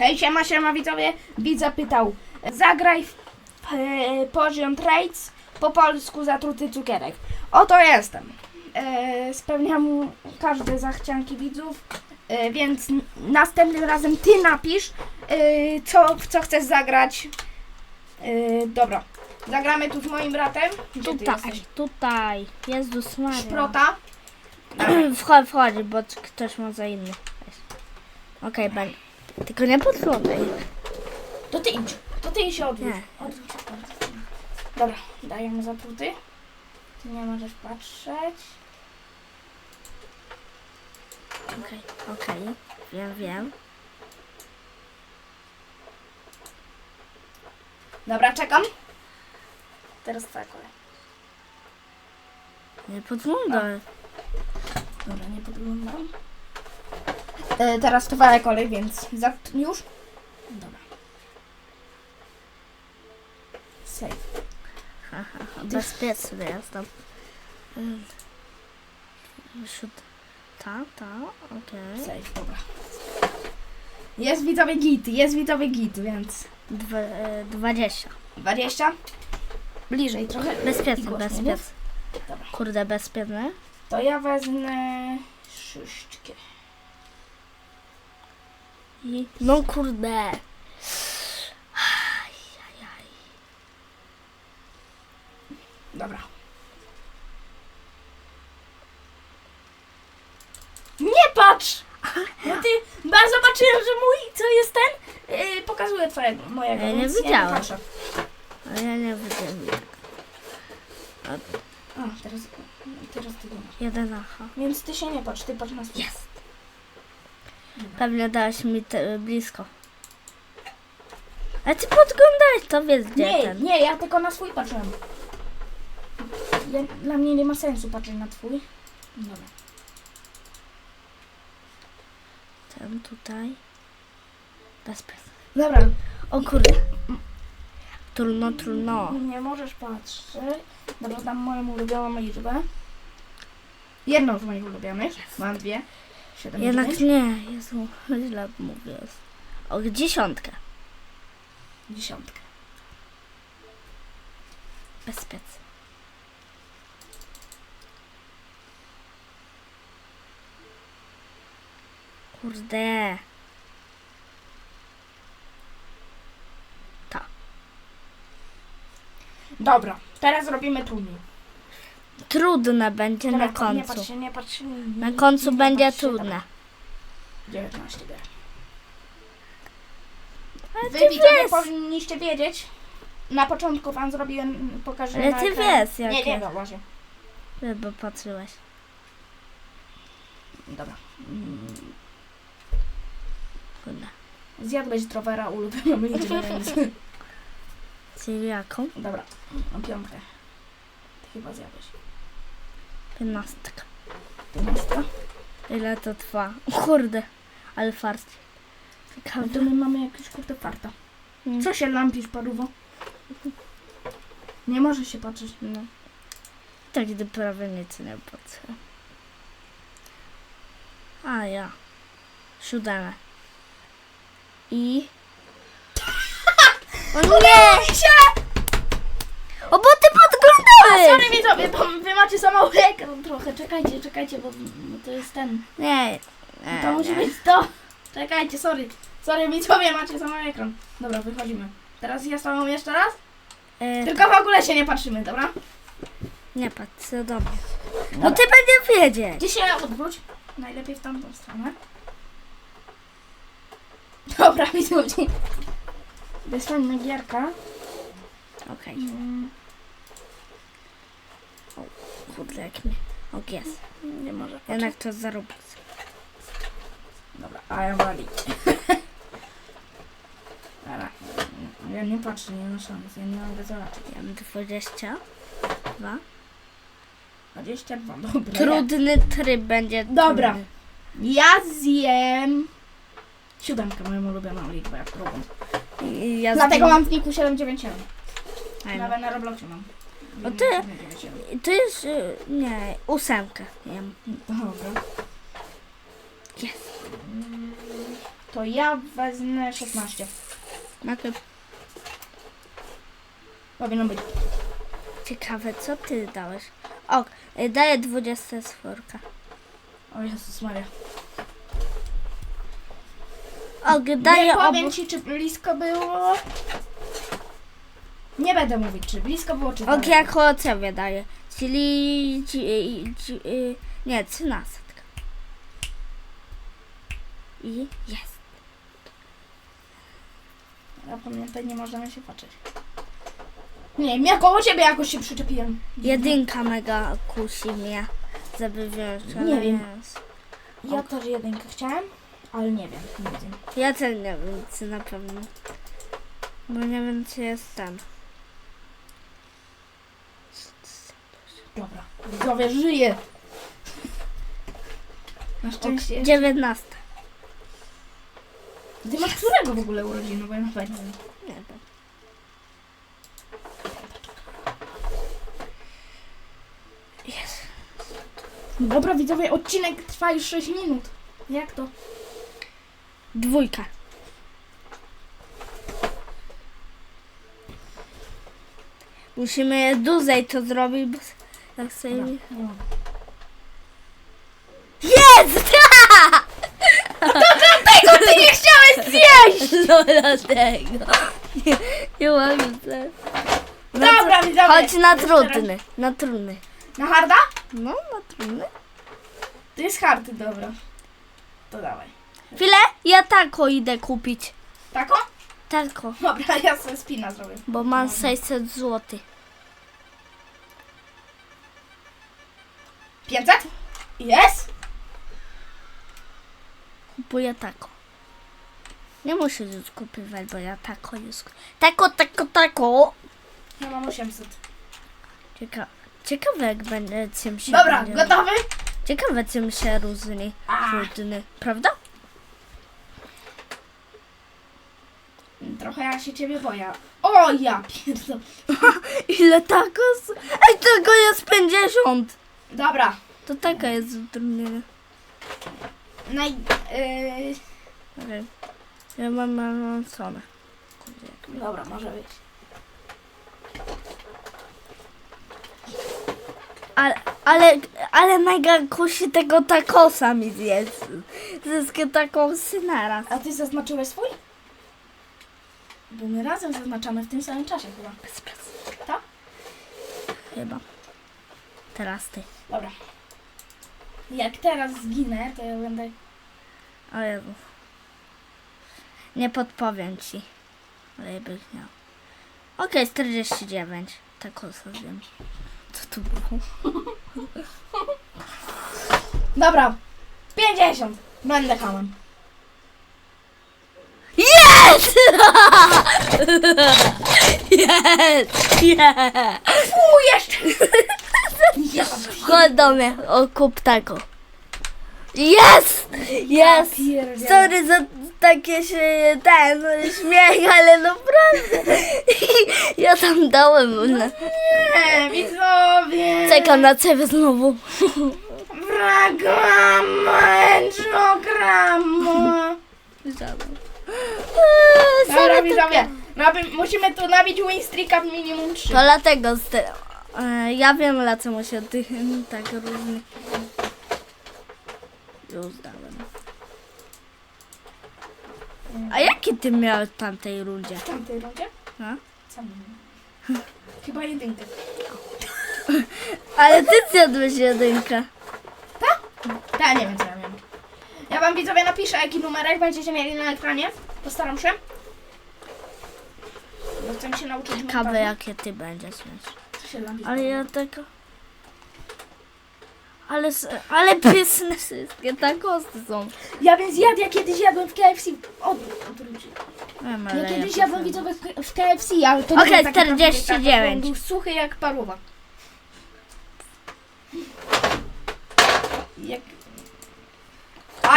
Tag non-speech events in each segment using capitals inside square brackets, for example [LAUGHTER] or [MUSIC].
Hej, siema, siema widzowie. Widz zapytał, zagraj w e, Poziom Trades, po polsku zatruty cukierek. Oto jestem. E, spełniam każde zachcianki widzów, e, więc następnym razem ty napisz, e, co, w co chcesz zagrać. E, dobra, zagramy tu z moim bratem. Gdzie ty Tutaj, jesteś? tutaj. Jezus Maria. Szprota. [CLEARS THROAT] Wchodź, wchodź, bo ktoś ma za inny. Okej, okay, Tylko nie podglądaj. To ty idź, to ty się odwróć. Nie. Odwróć. Dobra, dajemy zatruty. Ty nie możesz patrzeć. Okej, okej. Wiem, wiem. Dobra, czekam. Teraz twoja kolej. Nie podglądaj. Dobra, nie podglądam. E, teraz twoja kolej, więc za, już? Dobra. Save. Bezpieczny jestem. Mm. Szut. Ta, ta, okej. Save, dobra. Jest widzowie git, jest widzowie git, więc Dwa, e, 20. 20. Bliżej trochę. I Bezpieczny, głośniej, bezpieczny. Dobra. Kurde, bezpieczny. To ja wezmę szóstkę. I... No kurde. Dobra. Nie patrz! No ty, bo ja zobaczyłem, że mój, co jest ten, yy, pokazuje twojego, mojego. Ja nie więc widziałam. patrzę. A ja nie wiem. A, teraz, teraz ty masz. Jeden aha. Więc ty się nie patrz, ty patrz na swój. Jest. Pewnie dałeś mi te, blisko. A ty podglądałeś, to wiesz gdzie Nie, ten. nie, ja tylko na swój patrzyłem. Ja, dla mnie nie ma sensu patrzeć na twój. Dobra. Ten tutaj. Bezpieczny. Dobra. O kurde. Trudno, trudno. Nie możesz patrzeć. Dobra, dam moją ulubioną liczbę. Jedną z moich ulubionych. Mam dwie. Siedem Jednak dziewięć. nie, Jezu, [LAUGHS] źle mówię. O dziesiątkę. Dziesiątkę. Bezpieczny. Kurde. Dobra, teraz robimy trudniej. Trudne będzie Dobra, na ko- Nie końcu. patrz się, nie patrz się. Nie, Na końcu nie będzie patrz się, trudne. dobra. 19 gra. Ale Wy ty widzowie wiesz. powinniście wiedzieć. Na początku wam zrobiłem, pokażę Ale na ty ekran- wiesz, Nie, jakie. nie, no właśnie. Bo patrzyłeś. Dobra. Mm, Kurde. Zjadłeś trowera ulubioną liczbę, [LAUGHS] więc... Czyli jaką? Dobra, mam piątkę. Ty chyba zjadłeś. Piętnastka. Piętnastka. Ile to trwa? O Kurde. Ale fart. No Ciekawe. to my mamy jakieś kurde farta. Mm. Co się lampisz, paruwo? Nie może się patrzeć. No. Tak, gdy prawie nic nie patrzę. A ja. Siódeme. I... O [LAUGHS] nie! O, bo ty A, sorry widzowie, bo wy macie za mały ekran trochę. Czekajcie, czekajcie, bo to jest ten. Nie. nie To musi nie. być to. Czekajcie, sorry. Sorry widzowie, macie za mały ekran. Dobra, wychodzimy. Teraz ja z tobą jeszcze raz. E, Tylko w ogóle się nie patrzymy, dobra? nie patrz, do mnie. No Dobra. ty będziesz wiedzieć. Się odwróć. Najlepiej w tamtą stronę. Dobra, [LAUGHS] widzowie. Fajna gierka. Okej. Mm, Kurde, jak mnie. O, jest. Nie może. Jednak to zarobić. Dobra, a ja walić. [LAUGHS] Dobra. Ja nie patrzę, nie ma szans. Ja nie mogę zobaczyć. Ja mam 22. 22, dobra. Trudny tryb będzie. Dobra. trudny. Ja zjem... Siódemkę, moją ulubioną liczbę, jak. I ja Dlatego zgin- mam w niku 797. Fajne. Nawet na Robloxie mam. O, ty? 797. To jest. y, Nie, ósemkę. Jem. Dobra. Jest. To ja wezmę 16. Okej. Powinno być. Ciekawe, co ty dałeś? O, y, daję 20 czwórka. O Jezus Maria. O, daję Nie powiem obu... ci, czy blisko było. Nie będę mówić, czy blisko było, czy Ok, daleko. jako ocenię daję. Czyli... Ci, ci, y, nie, 13. I jest. A pamiętaj, nie możemy się patrzeć. Nie wiem, ja koło ciebie jakoś się przyczepiłem. Jedynka mega kusi mnie, żeby wziąć. ale Nie wiem. Ja też jedynkę chciałem, ale nie wiem, nie wiem. Ja też nie wiem, czy na pewno. Bo nie wiem, czy jest ten. Dobra, widzowie, żyje. Na szczęście. 19. Ty masz którego w ogóle urodziny, bo ja nawet nie wiem. Nie wiem. Jest. Dobra, widzowie, odcinek trwa już 6 minut. Jak to? Dwójka. Musimy dłużej to zrobić, bo jak sobie... Jest! [LAUGHS] Ty nie chciałeś zjeść! [LAUGHS] No dlatego. Nie, nie. No to- Dobra, widzowie. Chodź na trudny, na trudny. Na harda? No, na trudny. To jest hardy, dobra. To dawaj. Chwilę, ja tako idę kupić. Tako? Tako, Dobra, ja sobie spina zrobię. bo mam Dobra. 600 zł. 500? Jest? Kupuję tako. Nie muszę już kupywać, bo ja tako już... Tako, tako, tako. Ja mam 800. Cieka ciekawe jak czym się Dobra, będzie... gotowy? Ciekawe czym się różni trudny, prawda? Trochę ja się ciebie boję. O ja pierdolę. [LAUGHS] Ile tako? z- Ej, tego jest 50! Dobra. To taka jest utrudnienie. Naj... Yy... Okej. Ja mam jak- Dobra, może być. Ale, ale, ale kusi tego takosa mi zjeść. Wszystkie takosy naraz. A ty zaznaczyłeś swój? Bo my razem zaznaczamy w tym samym czasie chyba. Bez, bez. Tak? Chyba. Teraz ty. Dobra. Jak teraz zginę, to ja będę... O Jezu. Nie podpowiem ci. Ale byś miał. Okej, 49. Takosa zjem. Co tu było? [LAUGHS] Dobra. 50. Będę hamem. [LAUGHS] Jest! Jest! Jest! Fu, jeszcze! [LAUGHS] Chodź do mnie, o kup tako. Jest! Jest! pierdzielę. Sorry za takie się ten śmiech, ale naprawdę. [LAUGHS] Ja tam dałem. Na... Nie, widzowie! Czekam na ciebie znowu. Fragmentogramu. Dobra, widzowie. Nabi- musimy tu nabić winstreaka w minimum 3. To dlatego z te... e, ja wiem dlaczego się tych [LAUGHS] tak różni. Już dałem. A jaki ty miałeś w tamtej rundzie? W tamtej rundzie? No? Sam nie wiem. [LAUGHS] Chyba jedynkę. [LAUGHS] Ale ty zjadłeś jedynkę. Ja nie wiem co ja miałem. Ja wam widzowie napiszę jaki numerek będziecie mieli na ekranie. Postaram się. Bo chcę się nauczyć Ciekawe montażu. jakie ty będziesz mieć. Ale ja tego... Ale, s- ale [LAUGHS] pyszne wszystkie takosy są. Ja więc ja kiedyś jadłem w KFC. Od. Wiem, Ja ale kiedyś ja jadłem widzowie w- w KFC, ale to Okej, nie był taki 49. prawdziwy trak, on Był suchy jak paruwa. Jak...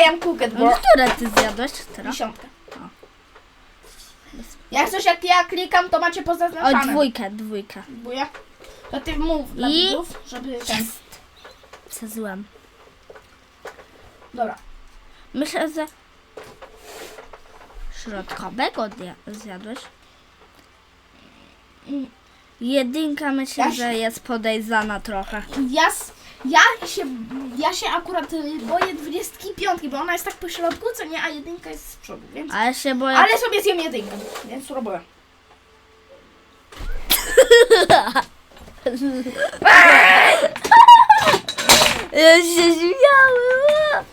I am cooked, No, bo... które ty zjadłeś teraz? Dziesiątka. Jak coś jak ja klikam, to macie O, pozaznaczane. dwójkę, dwójkę. Buja. To ty mów dla I- widzów, żeby ten... Przezyłam. Dobra. Myślę, że środkowego zja- zjadłeś? Jedynka myślę, Ja się- że jest podejrzana trochę. Ja, ja, się, ja się akurat y, boję 25, bo ona jest tak po środku, co nie, a jedynka jest z przodu, więc... Ale się boję. Ale sobie zjem jedynkę, więc spróbuję. [LAUGHS] Ja się śmiałem.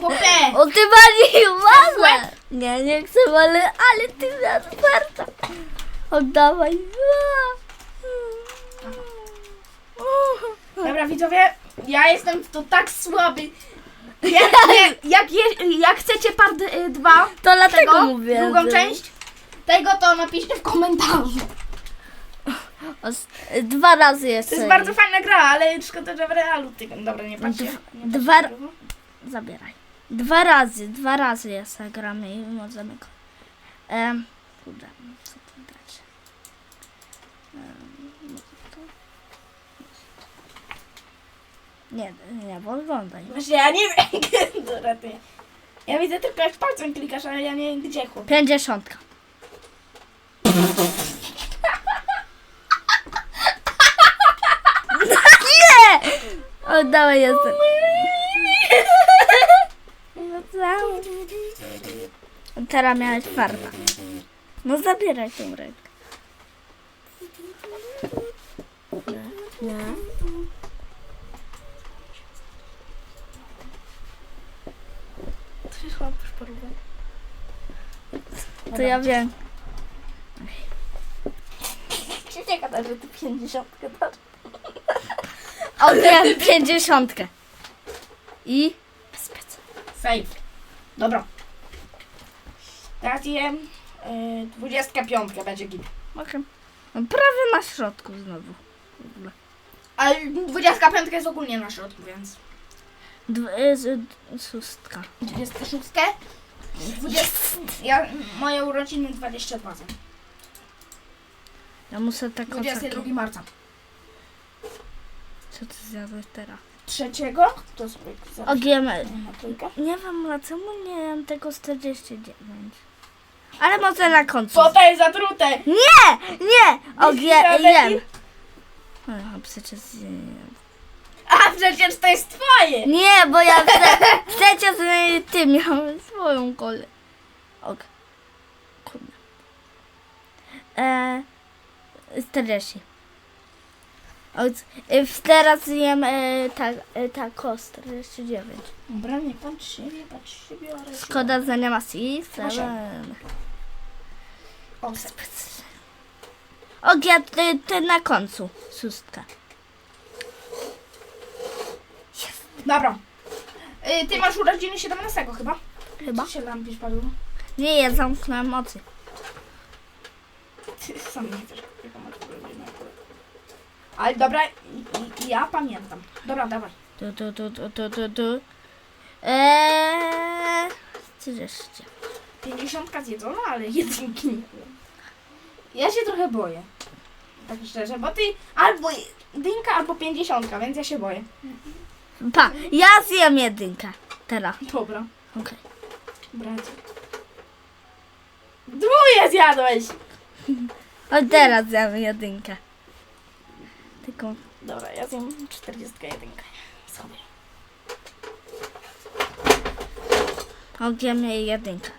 Popę! O ty bardziej uważaj! Nie, nie chcę, ale, ale ty na otwarta. Oddawaj. Dobra widzowie, ja jestem w to tak słaby. Jak, jak, [LAUGHS] jak, je, jak chcecie part 2, To dlatego tego, mówię. drugą że- część, tego to napiszcie w komentarzu. Os- Dwa razy jest. To jest serii. bardzo fajna gra, ale szkoda, że w realu tego. Dobra, nie patrzcie. Nie dwa-. Zabieraj. Dwa razy, dwa razy jest zagramy i możemy go. Um, kurde, co tu dać? Em, może to? Nie, nie, bo oglądaj. Właśnie ja nie wiem, [LAUGHS] Dobra, ty. Ja widzę tylko jak palcem klikasz, ale ja nie wiem gdzie chłop. Pięćdziesiątka. Nie! Oddawaj jestem. No cały. Teraz miałeś farta. No zabieraj tą rękę. Już. To ja wiem. Czy nie gada, że ty 50 dasz? Odjąłem pięćdziesiątkę. I. Save. Dobra. Teraz jem y, 25 będzie git. Okay. No prawie na środku znowu. W ogóle. Ale 25 jest ogólnie na środku, więc. Dw- y, z- d- szóstka. 26. 20, ja, moje urodziny 22. są. Ja muszę tak 22 marca. Co ty zjadłeś teraz? Trzeciego? To sobie zaraz Ogiem. na trójkę. Nie wiem, a czemu nie wiem tego 49. Ale może na końcu. Bo to jest zatrute! Nie! Nie! Ogiem. Żaden- A przecież jem. A przecież to jest twoje! Nie, bo ja chcę, [LAUGHS] chcecie z ty miałem swoją kolę. Ok. Kurde. E, 40. Od, w- teraz jem e, tak, e, tako 49. Dobra, nie patrz się, nie patrz się, biorę się. Szkoda, że nie ma C7. O, se- Ok, ja ty, ty na końcu. Szóstka. Dobra. Y, ty masz urodziny 17 chyba? Chyba. Co się gdzieś padło? Nie, ja zamknąłem oczy. Ty sam nie wiesz, jaką masz urodziny akurat. Ale dobra, i, i, ja pamiętam. Dobra, dawaj. Tu, tu, tu, tu, tu, tu, tu. Eee, 30. 50 zjedzona, ale jedynki nie. Ja się trochę boję. Tak szczerze, bo ty albo jedynka, albo 50, więc ja się boję. Pa, ja zjem jedynkę. Teraz. Dobra. Okej. Bracie. Dwóje zjadłeś! [LAUGHS] O teraz zjem jedynkę. Tylko Dobra, ja zjem 41. Sobie. ogiem jej jedynkę.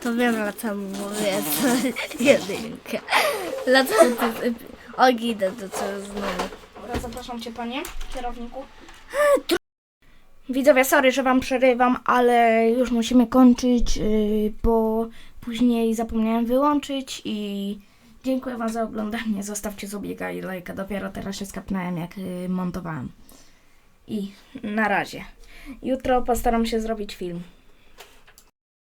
To wiem dlaczego mówię to jedynkę. Dlaczego ty... O, idę do co znowu. Dobra, zapraszam Cię, Panie, kierowniku. Widzowie, sorry, że Wam przerywam, ale już musimy kończyć, yy, bo później zapomniałem wyłączyć i dziękuję Wam za oglądanie. Zostawcie subiega i lajka. Dopiero teraz się skapnąłem, jak yy, montowałem. I na razie. Jutro postaram się zrobić film.